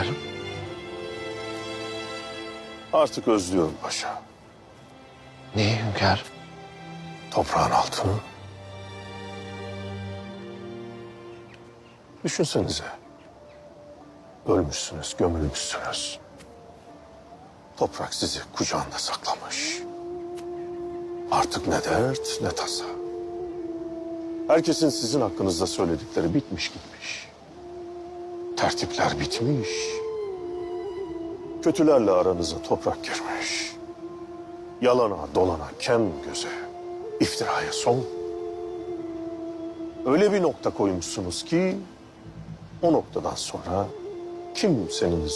hünkârım? Artık özlüyorum paşa. Neyi hünkârım? Toprağın altını. Düşünsenize. Ölmüşsünüz, gömülmüşsünüz. Toprak sizi kucağında saklamış. Artık ne dert ne tasa. Herkesin sizin hakkınızda söyledikleri bitmiş gitmiş. Tertipler bitmiş. Kötülerle aranıza toprak girmiş. Yalana, dolana, kem göze, iftiraya son. Öyle bir nokta koymuşsunuz ki o noktadan sonra kimsenin